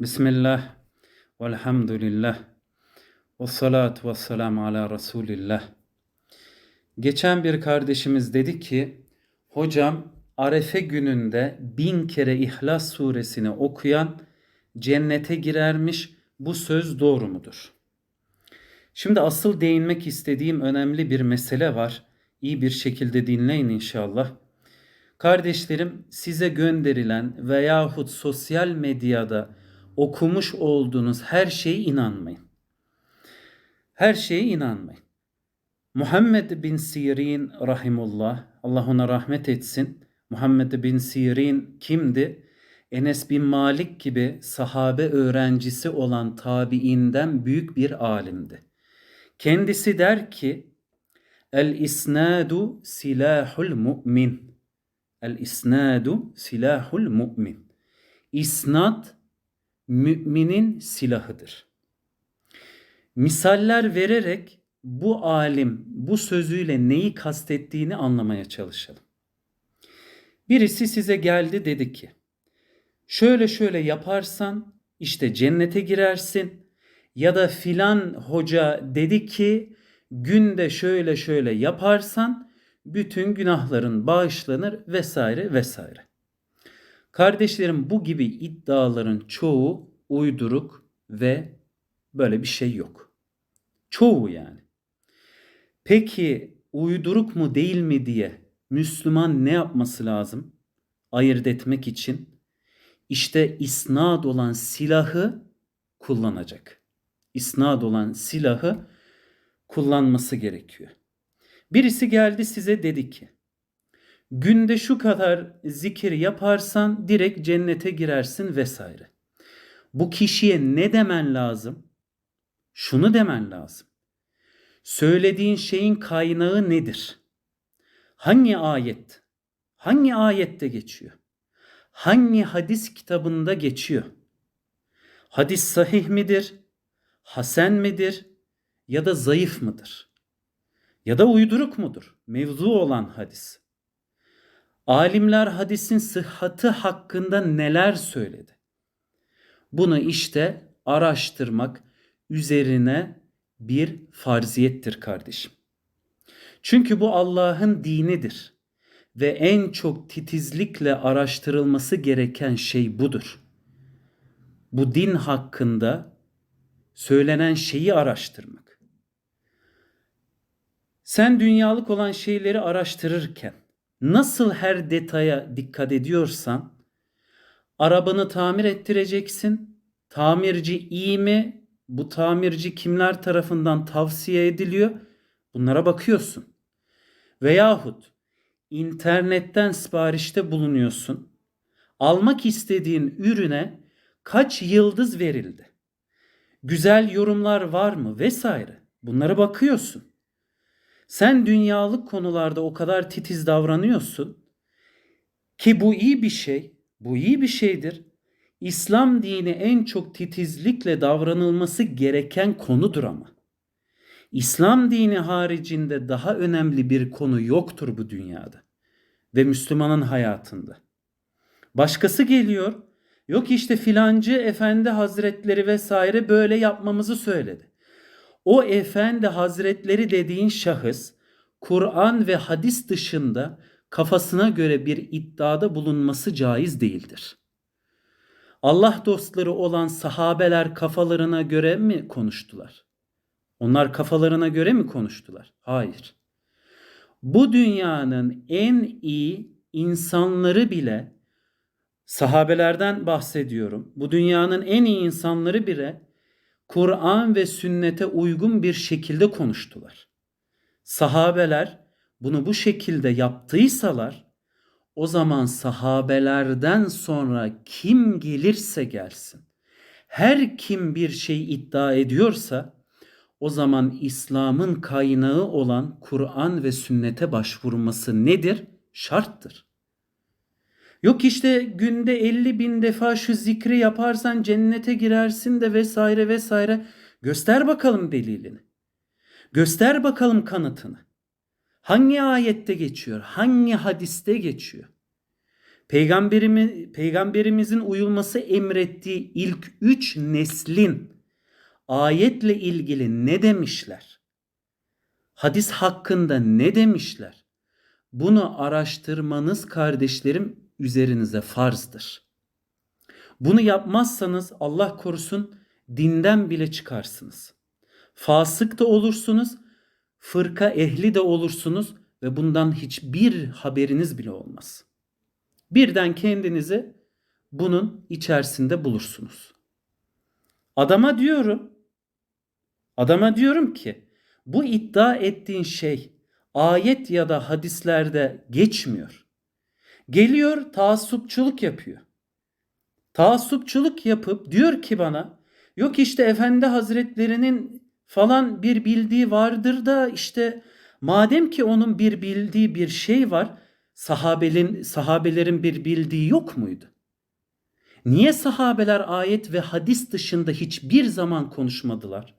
Bismillah, velhamdülillah, ve salatu ve selamu ala Resulillah. Geçen bir kardeşimiz dedi ki, hocam Arefe gününde bin kere İhlas suresini okuyan cennete girermiş, bu söz doğru mudur? Şimdi asıl değinmek istediğim önemli bir mesele var. İyi bir şekilde dinleyin inşallah. Kardeşlerim size gönderilen veyahut sosyal medyada okumuş olduğunuz her şeye inanmayın. Her şeye inanmayın. Muhammed bin Sirin rahimullah, Allah ona rahmet etsin. Muhammed bin Sirin kimdi? Enes bin Malik gibi sahabe öğrencisi olan tabiinden büyük bir alimdi. Kendisi der ki, El isnadu silahul mu'min. El isnadu silahul mu'min. İsnad müminin silahıdır. Misaller vererek bu alim bu sözüyle neyi kastettiğini anlamaya çalışalım. Birisi size geldi dedi ki şöyle şöyle yaparsan işte cennete girersin ya da filan hoca dedi ki günde şöyle şöyle yaparsan bütün günahların bağışlanır vesaire vesaire. Kardeşlerim bu gibi iddiaların çoğu uyduruk ve böyle bir şey yok. Çoğu yani. Peki uyduruk mu değil mi diye Müslüman ne yapması lazım? Ayırt etmek için işte isnad olan silahı kullanacak. İsnad olan silahı kullanması gerekiyor. Birisi geldi size dedi ki günde şu kadar zikir yaparsan direkt cennete girersin vesaire. Bu kişiye ne demen lazım? Şunu demen lazım. Söylediğin şeyin kaynağı nedir? Hangi ayet? Hangi ayette geçiyor? Hangi hadis kitabında geçiyor? Hadis sahih midir? Hasen midir? Ya da zayıf mıdır? Ya da uyduruk mudur? Mevzu olan hadis. Alimler hadisin sıhhatı hakkında neler söyledi? Bunu işte araştırmak üzerine bir farziyettir kardeşim. Çünkü bu Allah'ın dinidir ve en çok titizlikle araştırılması gereken şey budur. Bu din hakkında söylenen şeyi araştırmak. Sen dünyalık olan şeyleri araştırırken nasıl her detaya dikkat ediyorsan arabanı tamir ettireceksin. Tamirci iyi mi? Bu tamirci kimler tarafından tavsiye ediliyor? Bunlara bakıyorsun. Veyahut internetten siparişte bulunuyorsun. Almak istediğin ürüne kaç yıldız verildi? Güzel yorumlar var mı vesaire. Bunlara bakıyorsun. Sen dünyalık konularda o kadar titiz davranıyorsun ki bu iyi bir şey. Bu iyi bir şeydir. İslam dini en çok titizlikle davranılması gereken konudur ama. İslam dini haricinde daha önemli bir konu yoktur bu dünyada ve Müslümanın hayatında. Başkası geliyor, yok işte filancı efendi hazretleri vesaire böyle yapmamızı söyledi. O efendi hazretleri dediğin şahıs Kur'an ve hadis dışında kafasına göre bir iddiada bulunması caiz değildir. Allah dostları olan sahabeler kafalarına göre mi konuştular? Onlar kafalarına göre mi konuştular? Hayır. Bu dünyanın en iyi insanları bile sahabelerden bahsediyorum. Bu dünyanın en iyi insanları bile Kur'an ve sünnete uygun bir şekilde konuştular. Sahabeler bunu bu şekilde yaptıysalar o zaman sahabelerden sonra kim gelirse gelsin her kim bir şey iddia ediyorsa o zaman İslam'ın kaynağı olan Kur'an ve sünnete başvurması nedir? Şarttır. Yok işte günde 50 bin defa şu zikri yaparsan cennete girersin de vesaire vesaire. Göster bakalım delilini. Göster bakalım kanıtını. Hangi ayette geçiyor? Hangi hadiste geçiyor? Peygamberimi, peygamberimizin uyulması emrettiği ilk üç neslin ayetle ilgili ne demişler? Hadis hakkında ne demişler? Bunu araştırmanız kardeşlerim üzerinize farzdır. Bunu yapmazsanız Allah korusun dinden bile çıkarsınız. Fasık da olursunuz, fırka ehli de olursunuz ve bundan hiçbir haberiniz bile olmaz. Birden kendinizi bunun içerisinde bulursunuz. Adama diyorum, adama diyorum ki bu iddia ettiğin şey ayet ya da hadislerde geçmiyor. Geliyor taassupçuluk yapıyor. Taassupçuluk yapıp diyor ki bana yok işte Efendi Hazretlerinin falan bir bildiği vardır da işte madem ki onun bir bildiği bir şey var sahabelerin, sahabelerin bir bildiği yok muydu? Niye sahabeler ayet ve hadis dışında hiçbir zaman konuşmadılar?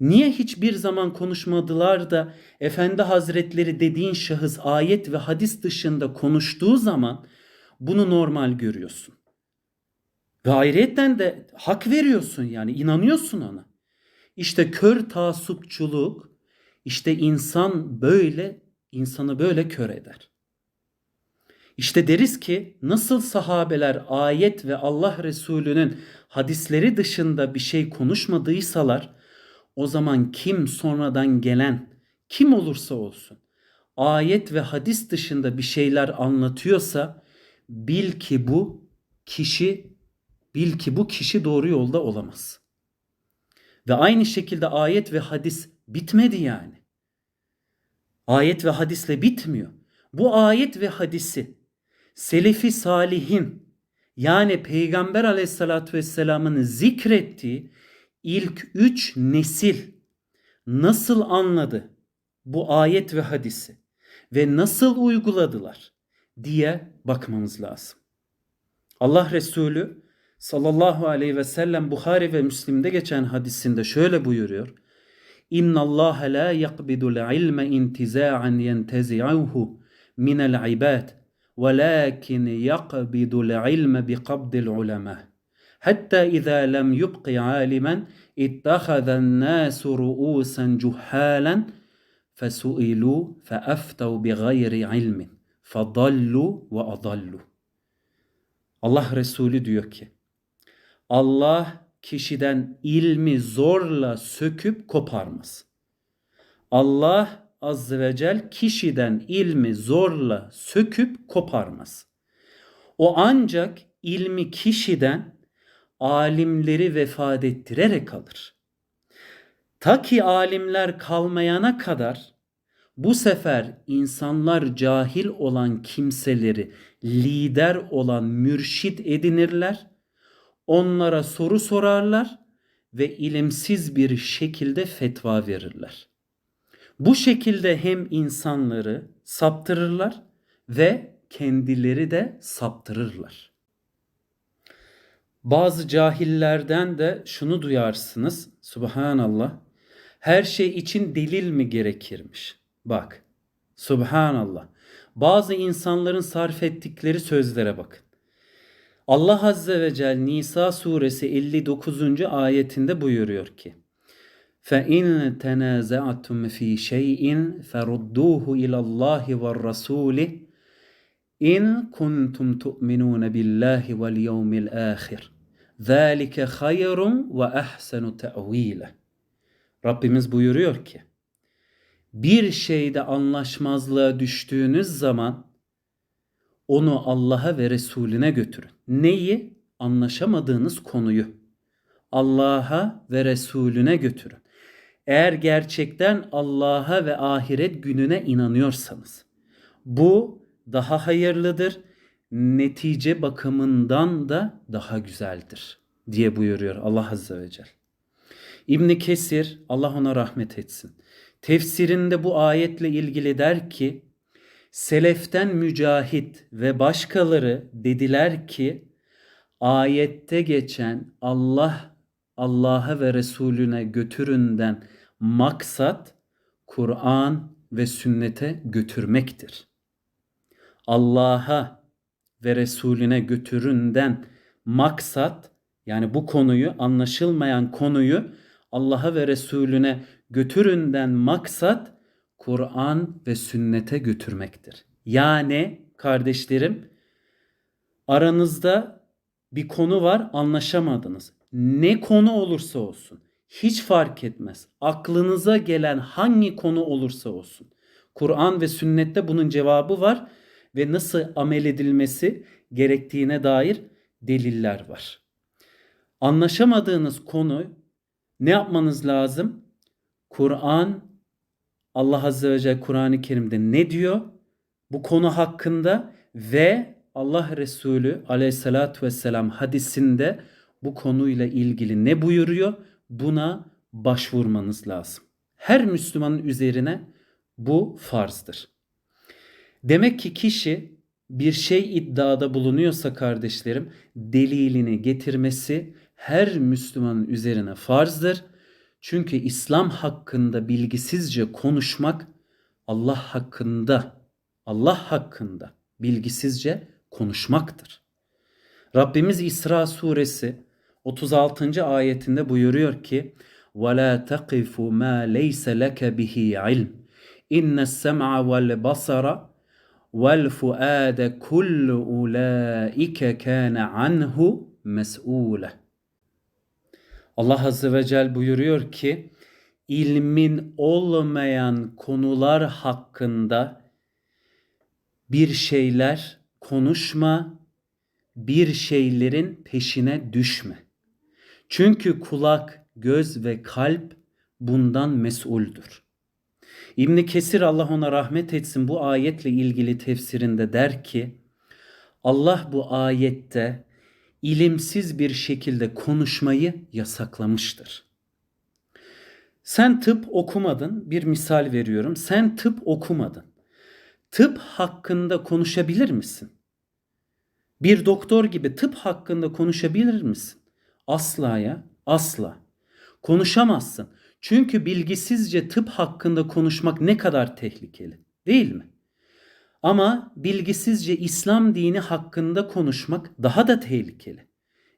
Niye hiçbir zaman konuşmadılar da Efendi Hazretleri dediğin şahıs ayet ve hadis dışında konuştuğu zaman bunu normal görüyorsun? Ve ayrıyetten de hak veriyorsun yani inanıyorsun ona. İşte kör taassupçuluk işte insan böyle insanı böyle kör eder. İşte deriz ki nasıl sahabeler ayet ve Allah Resulü'nün hadisleri dışında bir şey konuşmadıysalar o zaman kim sonradan gelen kim olursa olsun ayet ve hadis dışında bir şeyler anlatıyorsa bil ki bu kişi bil ki bu kişi doğru yolda olamaz. Ve aynı şekilde ayet ve hadis bitmedi yani. Ayet ve hadisle bitmiyor. Bu ayet ve hadisi Selefi Salihin yani Peygamber aleyhissalatü vesselamın zikrettiği ilk üç nesil nasıl anladı bu ayet ve hadisi ve nasıl uyguladılar diye bakmamız lazım. Allah Resulü sallallahu aleyhi ve sellem Buhari ve Müslim'de geçen hadisinde şöyle buyuruyor. İnna Allah la yakbidul ilme intiza'an yentezi'uhu minel ibad velakin yakbidul ilme biqabdil ulema. Hatta izâ lem yubqi âlimen ittahazen nâsu ru'ûsen cuhâlen fesuilû feeftav bi gayri ilmin fadallu ve adallu. Allah Resulü diyor ki Allah kişiden ilmi zorla söküp koparmaz. Allah azze ve cel kişiden ilmi zorla söküp koparmaz. O ancak ilmi kişiden alimleri vefat ettirerek alır. Ta ki alimler kalmayana kadar bu sefer insanlar cahil olan kimseleri lider olan mürşit edinirler. Onlara soru sorarlar ve ilimsiz bir şekilde fetva verirler. Bu şekilde hem insanları saptırırlar ve kendileri de saptırırlar. Bazı cahillerden de şunu duyarsınız. Subhanallah. Her şey için delil mi gerekirmiş? Bak. Subhanallah. Bazı insanların sarf ettikleri sözlere bakın. Allah Azze ve Celle Nisa suresi 59. ayetinde buyuruyor ki فَاِنْ تَنَازَعْتُمْ ف۪ي شَيْءٍ فَرُدُّوهُ اِلَى اللّٰهِ وَالرَّسُولِ اِنْ كُنْتُمْ تُؤْمِنُونَ بِاللّٰهِ وَالْيَوْمِ الْآخِرِ ذَٰلِكَ خَيْرٌ وَأَحْسَنُ تَأْو۪يلًا Rabbimiz buyuruyor ki bir şeyde anlaşmazlığa düştüğünüz zaman onu Allah'a ve Resulüne götürün. Neyi? Anlaşamadığınız konuyu. Allah'a ve Resulüne götürün. Eğer gerçekten Allah'a ve ahiret gününe inanıyorsanız. Bu daha hayırlıdır. Netice bakımından da daha güzeldir diye buyuruyor Allah Azze ve Celle. İbni Kesir Allah ona rahmet etsin. Tefsirinde bu ayetle ilgili der ki Seleften Mücahit ve başkaları dediler ki ayette geçen Allah Allah'a ve Resulüne götüründen maksat Kur'an ve sünnete götürmektir. Allah'a ve Resulüne götüründen maksat yani bu konuyu anlaşılmayan konuyu Allah'a ve Resulüne götüründen maksat Kur'an ve sünnete götürmektir. Yani kardeşlerim aranızda bir konu var anlaşamadınız. Ne konu olursa olsun hiç fark etmez. Aklınıza gelen hangi konu olursa olsun. Kur'an ve sünnette bunun cevabı var ve nasıl amel edilmesi gerektiğine dair deliller var. Anlaşamadığınız konu ne yapmanız lazım? Kur'an Allah Azze ve Celle Kur'an-ı Kerim'de ne diyor? Bu konu hakkında ve Allah Resulü Aleyhisselatü Vesselam hadisinde bu konuyla ilgili ne buyuruyor? Buna başvurmanız lazım. Her Müslümanın üzerine bu farzdır. Demek ki kişi bir şey iddiada bulunuyorsa kardeşlerim delilini getirmesi her Müslümanın üzerine farzdır. Çünkü İslam hakkında bilgisizce konuşmak Allah hakkında Allah hakkında bilgisizce konuşmaktır. Rabbimiz İsra suresi 36. ayetinde buyuruyor ki وَلَا تَقِفُ مَا لَيْسَ لَكَ بِهِ عِلْمٍ اِنَّ السَّمْعَ وَالْبَصَرَ vel fuade kullu ulaike kana anhu mes'ule. Allah Azze ve Celle buyuruyor ki ilmin olmayan konular hakkında bir şeyler konuşma, bir şeylerin peşine düşme. Çünkü kulak, göz ve kalp bundan mesuldür. İbn Kesir Allah ona rahmet etsin bu ayetle ilgili tefsirinde der ki Allah bu ayette ilimsiz bir şekilde konuşmayı yasaklamıştır. Sen tıp okumadın. Bir misal veriyorum. Sen tıp okumadın. Tıp hakkında konuşabilir misin? Bir doktor gibi tıp hakkında konuşabilir misin? Asla ya, asla. Konuşamazsın. Çünkü bilgisizce tıp hakkında konuşmak ne kadar tehlikeli, değil mi? Ama bilgisizce İslam dini hakkında konuşmak daha da tehlikeli.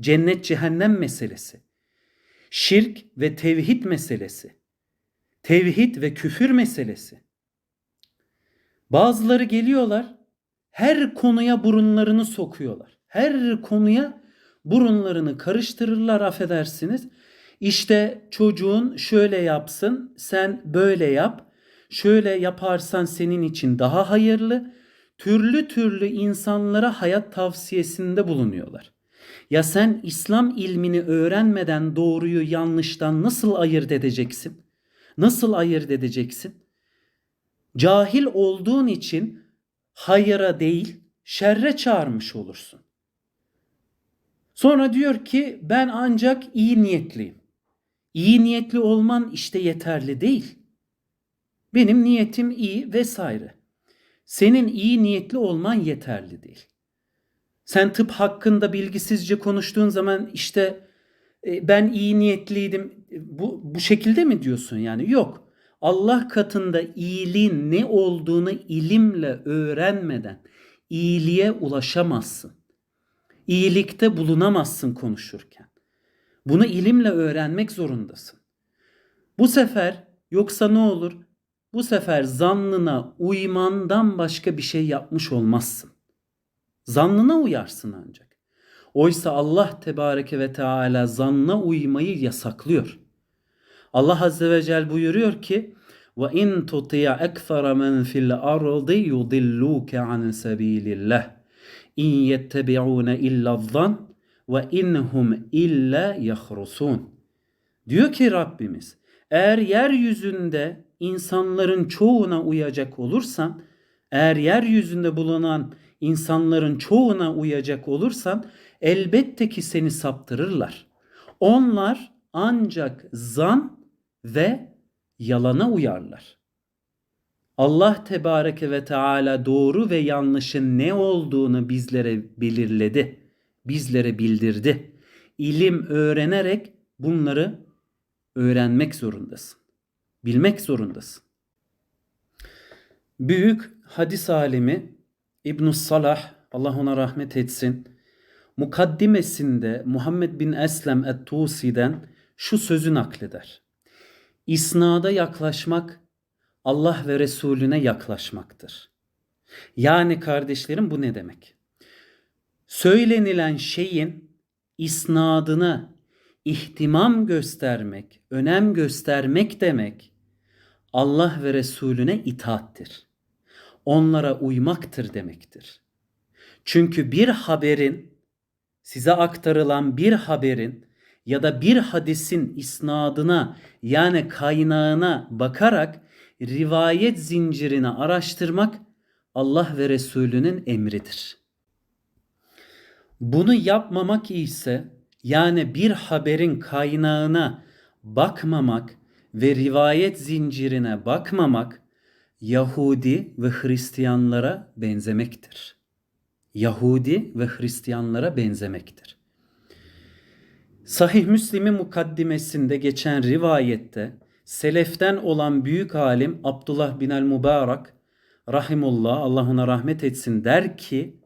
Cennet cehennem meselesi. Şirk ve tevhid meselesi. Tevhid ve küfür meselesi. Bazıları geliyorlar her konuya burunlarını sokuyorlar. Her konuya burunlarını karıştırırlar affedersiniz. İşte çocuğun şöyle yapsın, sen böyle yap. Şöyle yaparsan senin için daha hayırlı. Türlü türlü insanlara hayat tavsiyesinde bulunuyorlar. Ya sen İslam ilmini öğrenmeden doğruyu yanlıştan nasıl ayırt edeceksin? Nasıl ayırt edeceksin? Cahil olduğun için hayıra değil şerre çağırmış olursun. Sonra diyor ki ben ancak iyi niyetliyim. İyi niyetli olman işte yeterli değil. Benim niyetim iyi vesaire. Senin iyi niyetli olman yeterli değil. Sen tıp hakkında bilgisizce konuştuğun zaman işte e, ben iyi niyetliydim. Bu bu şekilde mi diyorsun yani? Yok. Allah katında iyiliğin ne olduğunu ilimle öğrenmeden iyiliğe ulaşamazsın. İyilikte bulunamazsın konuşurken. Bunu ilimle öğrenmek zorundasın. Bu sefer yoksa ne olur? Bu sefer zannına uymandan başka bir şey yapmış olmazsın. Zannına uyarsın ancak. Oysa Allah Tebareke ve Teala zanna uymayı yasaklıyor. Allah Azze ve Celle buyuruyor ki ve in tuti'a ekthara men fil ardı yudilluke an sabilillah in yettebi'un illa zan ve inhum illa yahrusun. Diyor ki Rabbimiz eğer yeryüzünde insanların çoğuna uyacak olursan eğer yeryüzünde bulunan insanların çoğuna uyacak olursan elbette ki seni saptırırlar. Onlar ancak zan ve yalana uyarlar. Allah Tebareke ve Teala doğru ve yanlışın ne olduğunu bizlere belirledi. Bizlere bildirdi. İlim öğrenerek bunları öğrenmek zorundasın. Bilmek zorundasın. Büyük hadis alimi ibn Salah Allah ona rahmet etsin. Mukaddimesinde Muhammed bin Eslem et-Tusi'den şu sözü nakleder. İsnada yaklaşmak Allah ve Resulüne yaklaşmaktır. Yani kardeşlerim bu ne demek? Söylenilen şeyin isnadına ihtimam göstermek, önem göstermek demek Allah ve Resulüne itaattir. Onlara uymaktır demektir. Çünkü bir haberin size aktarılan bir haberin ya da bir hadisin isnadına yani kaynağına bakarak rivayet zincirini araştırmak Allah ve Resulünün emridir. Bunu yapmamak ise yani bir haberin kaynağına bakmamak ve rivayet zincirine bakmamak Yahudi ve Hristiyanlara benzemektir. Yahudi ve Hristiyanlara benzemektir. Sahih Müslim'in mukaddimesinde geçen rivayette seleften olan büyük alim Abdullah bin el-Mübarek rahimullah Allah ona rahmet etsin der ki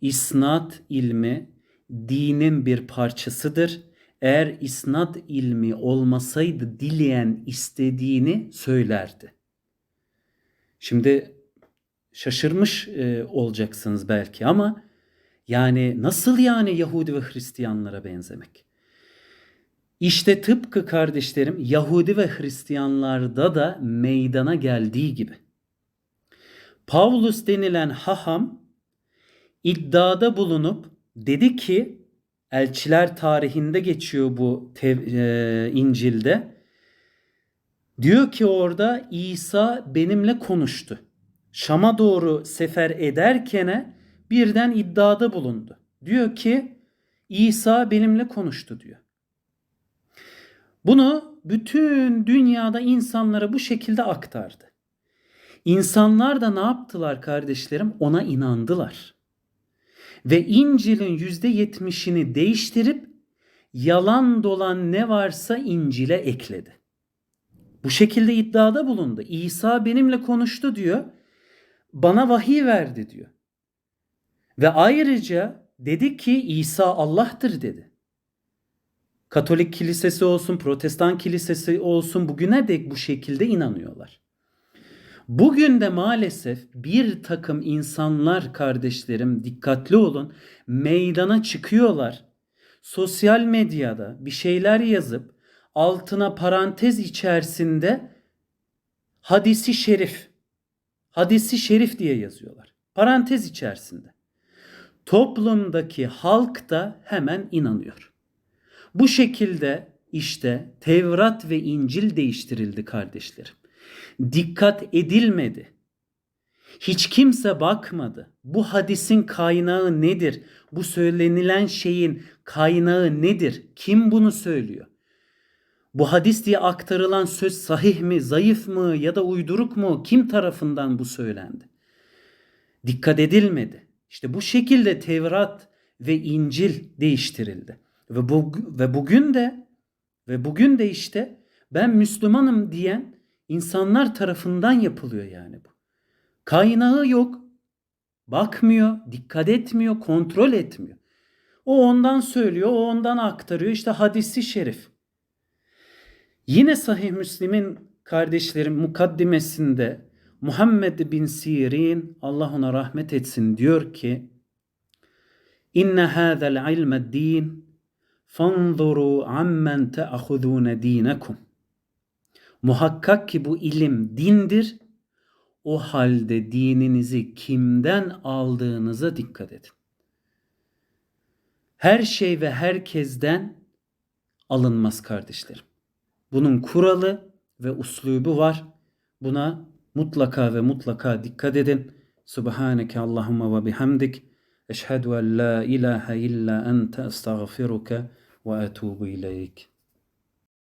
isnat ilmi dinin bir parçasıdır. Eğer isnat ilmi olmasaydı dileyen istediğini söylerdi. Şimdi şaşırmış e, olacaksınız belki ama yani nasıl yani Yahudi ve Hristiyanlara benzemek? İşte tıpkı kardeşlerim Yahudi ve Hristiyanlarda da meydana geldiği gibi. Paulus denilen haham iddiada bulunup dedi ki elçiler tarihinde geçiyor bu tev- e, İncil'de. Diyor ki orada İsa benimle konuştu. Şam'a doğru sefer ederkene birden iddiada bulundu. Diyor ki İsa benimle konuştu diyor. Bunu bütün dünyada insanlara bu şekilde aktardı. İnsanlar da ne yaptılar kardeşlerim? Ona inandılar. Ve İncil'in yüzde yetmişini değiştirip yalan dolan ne varsa İncil'e ekledi. Bu şekilde iddiada bulundu. İsa benimle konuştu diyor. Bana vahiy verdi diyor. Ve ayrıca dedi ki İsa Allah'tır dedi. Katolik kilisesi olsun, protestan kilisesi olsun bugüne dek bu şekilde inanıyorlar. Bugün de maalesef bir takım insanlar kardeşlerim dikkatli olun meydana çıkıyorlar. Sosyal medyada bir şeyler yazıp altına parantez içerisinde hadisi şerif, hadisi şerif diye yazıyorlar. Parantez içerisinde. Toplumdaki halk da hemen inanıyor. Bu şekilde işte Tevrat ve İncil değiştirildi kardeşlerim. Dikkat edilmedi. Hiç kimse bakmadı. Bu hadisin kaynağı nedir? Bu söylenilen şeyin kaynağı nedir? Kim bunu söylüyor? Bu hadis diye aktarılan söz sahih mi, zayıf mı ya da uyduruk mu? Kim tarafından bu söylendi? Dikkat edilmedi. İşte bu şekilde Tevrat ve İncil değiştirildi. Ve bu ve bugün de ve bugün de işte ben Müslümanım diyen insanlar tarafından yapılıyor yani bu. Kaynağı yok. Bakmıyor, dikkat etmiyor, kontrol etmiyor. O ondan söylüyor, o ondan aktarıyor. İşte hadisi şerif. Yine Sahih Müslim'in kardeşlerim mukaddimesinde Muhammed bin Sirin Allah ona rahmet etsin diyor ki İnne hâzel ilme din fanzuru ammen te'ahudûne dînekum Muhakkak ki bu ilim dindir. O halde dininizi kimden aldığınıza dikkat edin. Her şey ve herkesten alınmaz kardeşlerim. Bunun kuralı ve uslubu var. Buna mutlaka ve mutlaka dikkat edin. Subhaneke Allahumma ve bihamdik. Eşhedü en la ilahe illa ente estağfiruke ve etubu ileyk.